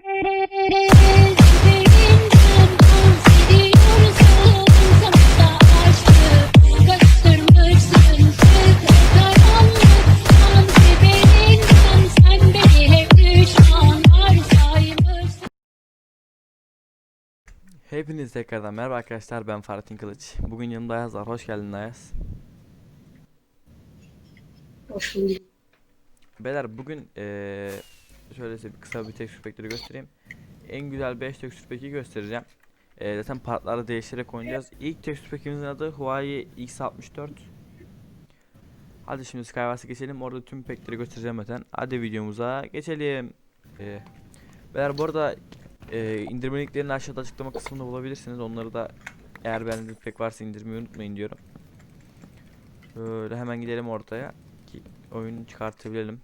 Hepiniz tekrardan merhaba arkadaşlar ben Fahrettin Kılıç. Bugün yanımda Ayaz var. Hoş geldin Ayaz. Hoş bulduk. Beyler bugün eee şöyle size bir kısa bir tekstür pekleri göstereyim. En güzel 5 tekstür peki göstereceğim. Eee zaten partları değiştirerek oynayacağız. İlk tekstür pekimizin adı Huawei X64. Hadi şimdi Skywars'a geçelim. Orada tüm pekleri göstereceğim zaten. Hadi videomuza geçelim. Eee beyler bu arada eee indirme linklerini aşağıda açıklama kısmında bulabilirsiniz. Onları da eğer beğendiğiniz pek varsa indirmeyi unutmayın diyorum. Böyle hemen gidelim ortaya ki oyunu çıkartabilelim.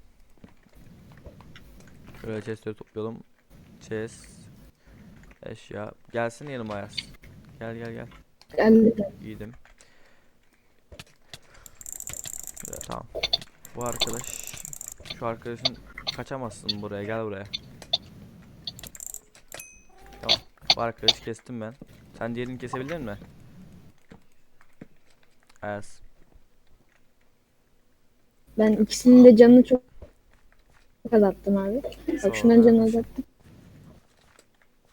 Şöyle chestleri toplayalım. Chest. Eşya. Gelsin yanıma Ayaz. Gel gel gel. Geldi. Giydim. Ya, tamam. Bu arkadaş. Şu arkadaşın kaçamazsın buraya. Gel buraya. Tamam. Bu arkadaşı kestim ben. Sen diğerini kesebildin mi? Ayaz. Ben ikisinin de canını çok çok azalttım abi. Bak şundan canını azalttım.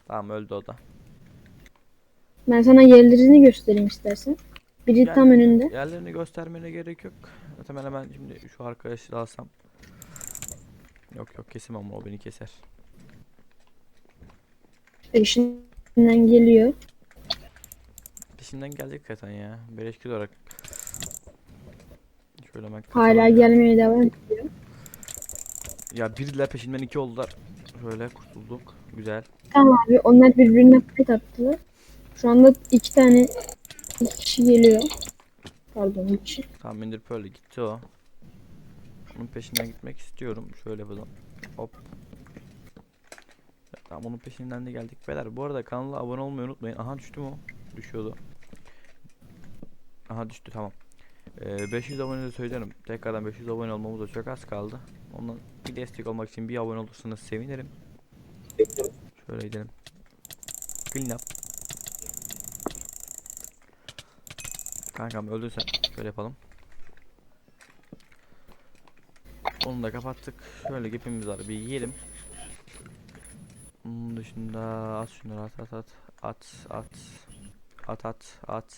Tamam öldü o da. Ben sana yerlerini göstereyim istersen. Biri Gel. tam önünde. Yerlerini göstermene gerek yok. Zaten ben hemen şimdi şu arkadaşı alsam. Yok yok kesim ama o beni keser. Peşinden geliyor. Peşinden gelecek zaten ya. Beleşkil olarak. Şöyle hemen Hala katalım. gelmeye devam ediyor. Ya biriler peşinden iki oldular. Şöyle kurtulduk. Güzel. Tamam abi onlar birbirine fight attılar. Şu anda iki tane iki kişi geliyor. Pardon bir kişi. Tamam Ender Pearl'e gitti o. Onun peşinden gitmek istiyorum. Şöyle yapalım. Hop. Ya, Tamam onun peşinden de geldik. Beyler bu arada kanala abone olmayı unutmayın. Aha düştü mü o? Düşüyordu. Aha düştü tamam. Ee, 500 abone de söylerim. Tekrardan 500 abone olmamız da çok az kaldı. Ondan bir destek olmak için bir abone olursanız sevinirim. Şöyle gidelim. Clean up. Kankam öldün sen. Şöyle yapalım. Onu da kapattık. Şöyle gepimiz var. Bir yiyelim. Onun dışında at şunları at at at. At at. At at at.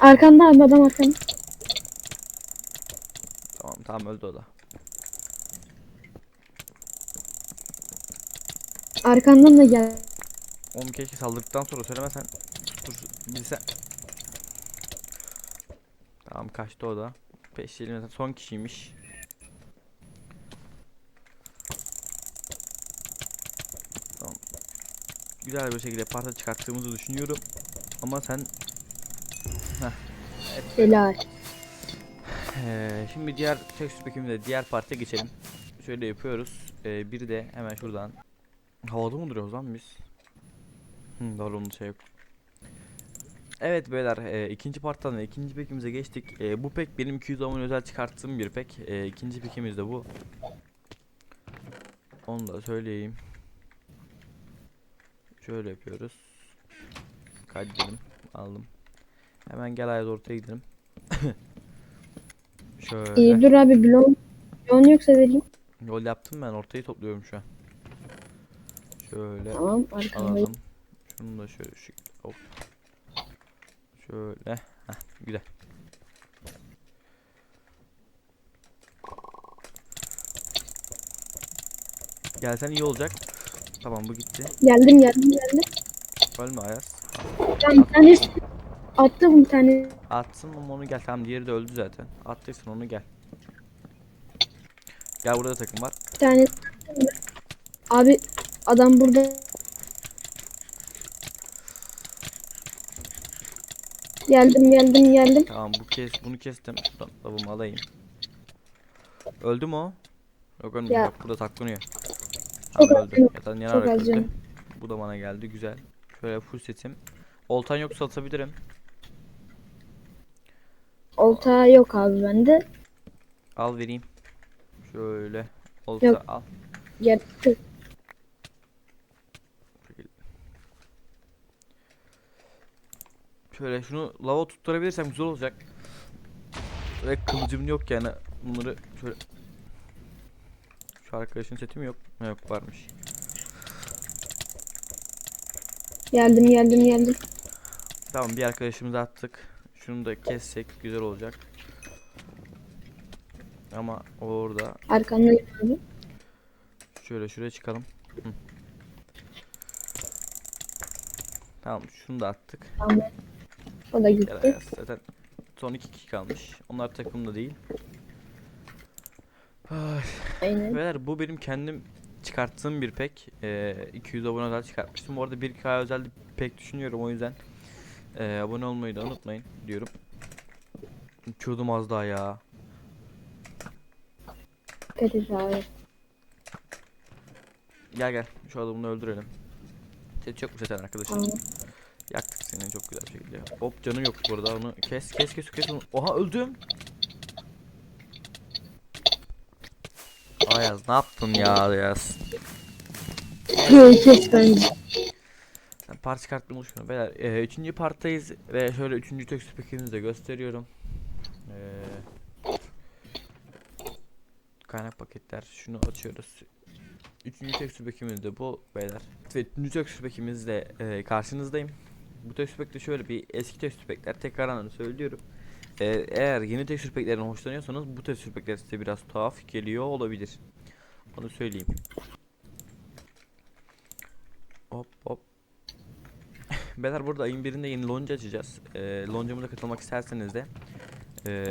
Arkanda abi adam arkanda. Tamam öldü o da. Arkandan da gel. Oğlum keşke saldırdıktan sonra söylemesen. Dur bilsen. Tamam kaçtı o da. Peşlerim son kişiymiş. Tamam. Güzel bir şekilde parça çıkarttığımızı düşünüyorum. Ama sen Helal. Eee, şimdi diğer tekstür pekiminde diğer parça geçelim. Şöyle yapıyoruz. Eee bir de hemen şuradan. Havada mı duruyoruz lan biz? Hı, doğru şey yok. Evet beyler eee, ikinci parttan da ikinci pekimize geçtik. Eee, bu pek benim 200 abone özel çıkarttığım bir pek. Eee, ikinci pekimiz de bu. Onu da söyleyeyim. Şöyle yapıyoruz. Kaydedelim. Aldım. Hemen gel ayaz ortaya gidelim. Şöyle. İyi dur abi blon. Blon yoksa vereyim. Yol yaptım ben ortayı topluyorum şu an. Şöyle Tamam alalım. Şunu da şöyle şu hop. Şöyle. Heh, güzel. Gelsen iyi olacak. Tamam bu gitti. Geldim geldim geldim. Ölme Ayaz. Tamam bir tane attım bir tane. Atsın ama onu gel. Tamam diğeri de öldü zaten. Attıysın onu gel. Gel burada takım var. Bir tane abi adam burada geldim geldim geldim Tamam bu kes bunu kestim. Şuradan lavumu alayım. Öldü mü o? Yok ölmedi. Ya. Bak burada taklanıyor. Tamam öldü. canım, Ya da çok yanarak öldü. Bu da bana geldi. Güzel. Şöyle full setim. Oltan yoksa atabilirim. Olta yok abi bende Al vereyim. Şöyle. Olta Yok. al. Gerçi Şöyle şunu lava tutturabilirsem güzel olacak. Ve kılıcım yok yani. Bunları şöyle Şu arkadaşın seti mi yok? Yok varmış. geldim geldim geldim. Tamam bir arkadaşımızı attık. Şunu da kessek güzel olacak. Ama orada. Arkandayım abi. Şöyle şuraya çıkalım. Hı. Tamam şunu da attık. Tamam. O da gitti. Zaten son iki kişi kalmış. Onlar takımda değil. Ay, Aynen. Beyler bu benim kendim çıkarttığım bir pek. Ee, 200 abone özel çıkartmıştım. Bu arada 1K özel bir pek düşünüyorum o yüzden. Ee, abone olmayı da unutmayın diyorum. Uçuyordum az daha ya. Abi. Gel gel şu adamını öldürelim. Set yok mu zaten arkadaşım? Tamam. Yaktık seni çok güzel bir şekilde. Hop canım yok burada onu kes kes kes kes onu. Oha öldüm. Ayaz ne yaptın ya Ayaz? Kes bence. Sen part çıkartmayı unutma beyler. Ee, üçüncü parttayız ve şöyle üçüncü tekstür paketimizi de gösteriyorum. Ee, kaynak paketler şunu açıyoruz. Üçüncü tekstür paketimiz de bu beyler. Ve üçüncü tekstür paketimiz e, karşınızdayım. Bu tekstür paket de şöyle bir eski tekstür paketler tekrardan söylüyorum. Ee, eğer yeni tekstür paketlerden hoşlanıyorsanız bu tekstür paketler size biraz tuhaf geliyor olabilir. Onu söyleyeyim. Hop hop. Beyler burada ayın birinde yeni lonca açacağız. Ee, loncamıza katılmak isterseniz de ee,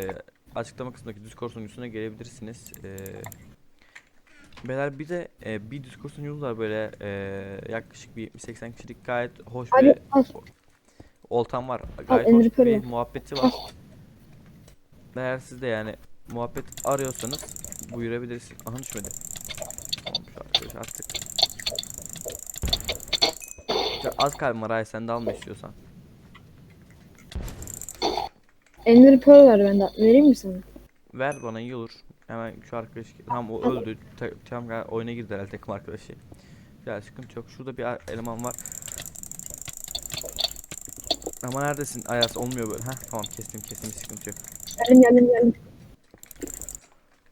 açıklama kısmındaki Discord sunucusuna gelebilirsiniz. Ee, beyler bir de ee, bir Discord sunucumuz var böyle ee, yaklaşık bir 80 kişilik gayet hoş Abi bir al. oltam var. Gayet hoş bir muhabbeti var. Eğer siz de yani muhabbet arıyorsanız buyurabilirsiniz. Aha düşmedi. Tamam şu arkadaşı attık. Az kalbim var sen de alma istiyorsan. Ender Pearl var bende. Vereyim mi sana? Ver bana iyi olur. Hemen şu arkadaş tamam o öldü. Ta- Tamam gel oyuna girdi herhalde takım arkadaşı. Ya sıkıntı yok. Şurada bir a- eleman var. Ama neredesin? Ayas olmuyor böyle. Heh tamam kestim kestim hiç sıkıntı yok. Geldim geldim geldim.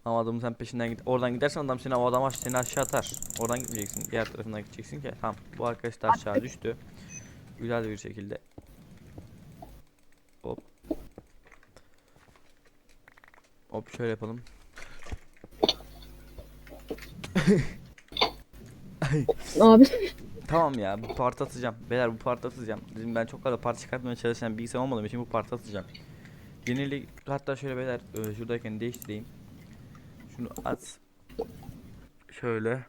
Ama adamın sen peşinden git. Oradan gidersen adam seni o adam aş seni aşağı atar. Oradan gitmeyeceksin. Diğer tarafından gideceksin ki. Tamam. Bu arkadaş da aşağı düştü. Güzel bir şekilde. Hop. Hop şöyle yapalım. Abi. Tamam ya bu part atacağım. Beyler bu part atacağım. Dedim ben çok fazla part çıkartmaya çalışan bilgisayar olmadığım için bu part atacağım. Yenilik hatta şöyle beyler e, şuradayken değiştireyim. Şunu at. Şöyle.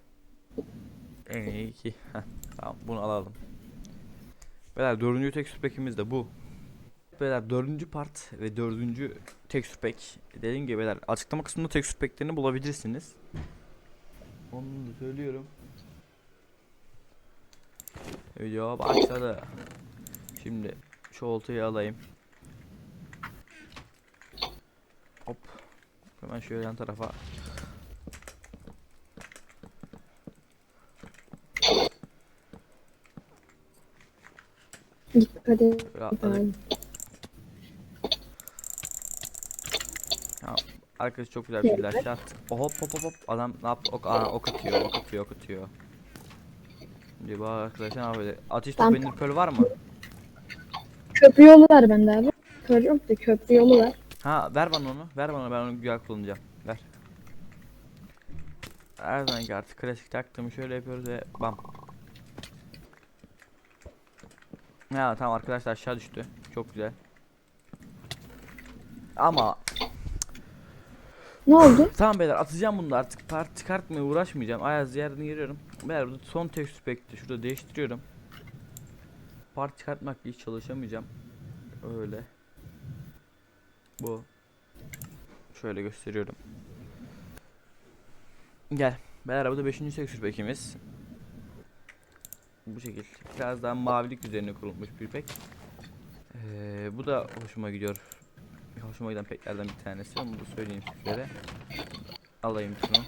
En iyi iki. Tamam bunu alalım. Beyler dördüncü tekstür pack'imiz de bu. Beyler dördüncü part ve dördüncü tekstür pack. Dediğim gibi beyler açıklama kısmında tekstür pack'lerini bulabilirsiniz. Onu söylüyorum. Video başladı. Şimdi şu oltayı alayım. Hop. Hemen şöyle yan tarafa. Dikkat et. Arkadaş çok güzel bir şeyler şey attı. Oh, hop hop hop hop. Adam ne yaptı? Ok, aa, ok atıyor, ok atıyor, ok atıyor. Şimdi bu arkadaş ne yapıyor? Ateş topu pearl var mı? Köprü yolu var bende abi. Kör yok da köprü yolu var. Ha ver bana onu. Ver bana ben onu güzel kullanacağım. Ver. Her zamanki artık klasik taktığımı şöyle yapıyoruz ve bam. Ya tamam arkadaşlar aşağı düştü. Çok güzel. Ama Ne oldu? tamam beyler atacağım bunu da artık part çıkartmaya uğraşmayacağım. Ayaz yerini giriyorum. Beyler burada son tekstür pack'ti. Şurada değiştiriyorum. Part çıkartmak hiç çalışamayacağım. Öyle. Bu. Şöyle gösteriyorum. Gel. Beyler bu da 5. tekstür pack'imiz. Bu şekil. Biraz daha mavilik üzerine kurulmuş bir pack. Ee, bu da hoşuma gidiyor. Hoşuma giden packlerden bir tanesi. Onu da söyleyeyim sizlere. Alayım şunu.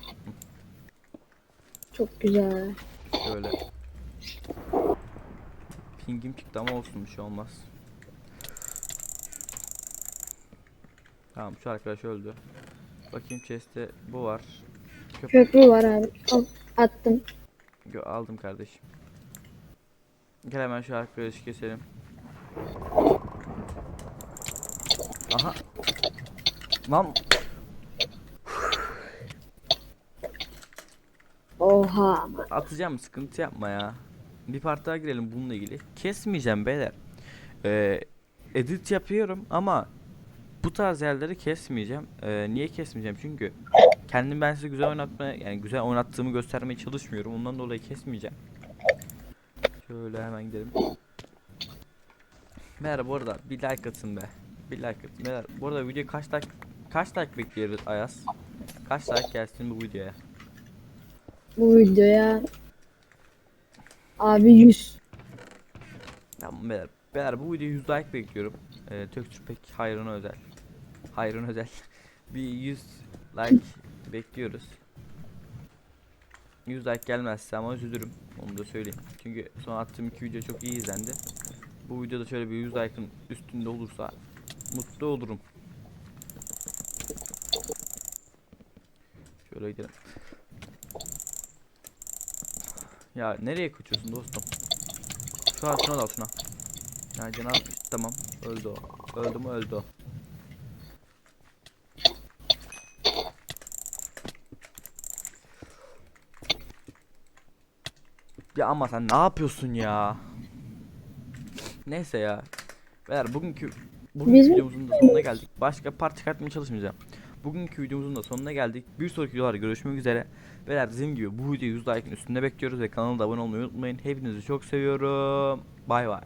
Çok güzel. Şöyle. Pingim çıktı ama olsun bir şey olmaz. Tamam şu arkadaş öldü. Bakayım chest'te bu var. Köp Köprü var abi. Al, attım. Gö- aldım kardeşim. Gel hemen şu arkadaşı keselim. Aha. Lan Oha atacağım sıkıntı yapma ya. Bir part daha girelim bununla ilgili. Kesmeyeceğim beyler. Ee, edit yapıyorum ama bu tarz yerleri kesmeyeceğim. Ee, niye kesmeyeceğim? Çünkü kendim ben size güzel oynatmaya yani güzel oynattığımı göstermeye çalışmıyorum. Ondan dolayı kesmeyeceğim. Şöyle hemen gidelim. Beyler bu arada bir like atın be. Bir like atın. Beyler bu arada video kaç like kaç like bekliyoruz Ayaz? Kaç like gelsin bu videoya? Bu videoya abi 100. Tamam beyler. Beyler bu videoya 100 like bekliyorum. Ee, Töktür pek hayrına özel. Hayrına özel. bir 100 like bekliyoruz. 100 like gelmezse ama üzülürüm. Onu da söyleyeyim. Çünkü son attığım iki video çok iyi izlendi. Bu videoda şöyle bir 100 like'ın üstünde olursa mutlu olurum. Şöyle gidelim. Ya nereye kaçıyorsun dostum? Şu an dal şuna. Ya cenab tamam öldü o. Öldü mü öldü o. Ya ama sen ne yapıyorsun ya? Neyse ya. Beyler bugünkü bugünkü Bizim- videomuzun da sonuna geldik. Başka part çıkartmaya çalışmayacağım. Bugünkü videomuzun da sonuna geldik. Bir sonraki videolarda görüşmek üzere. Beyler dediğim gibi bu videoyu 100 like'ın üstünde bekliyoruz ve kanala da abone olmayı unutmayın. Hepinizi çok seviyorum. Bay bay.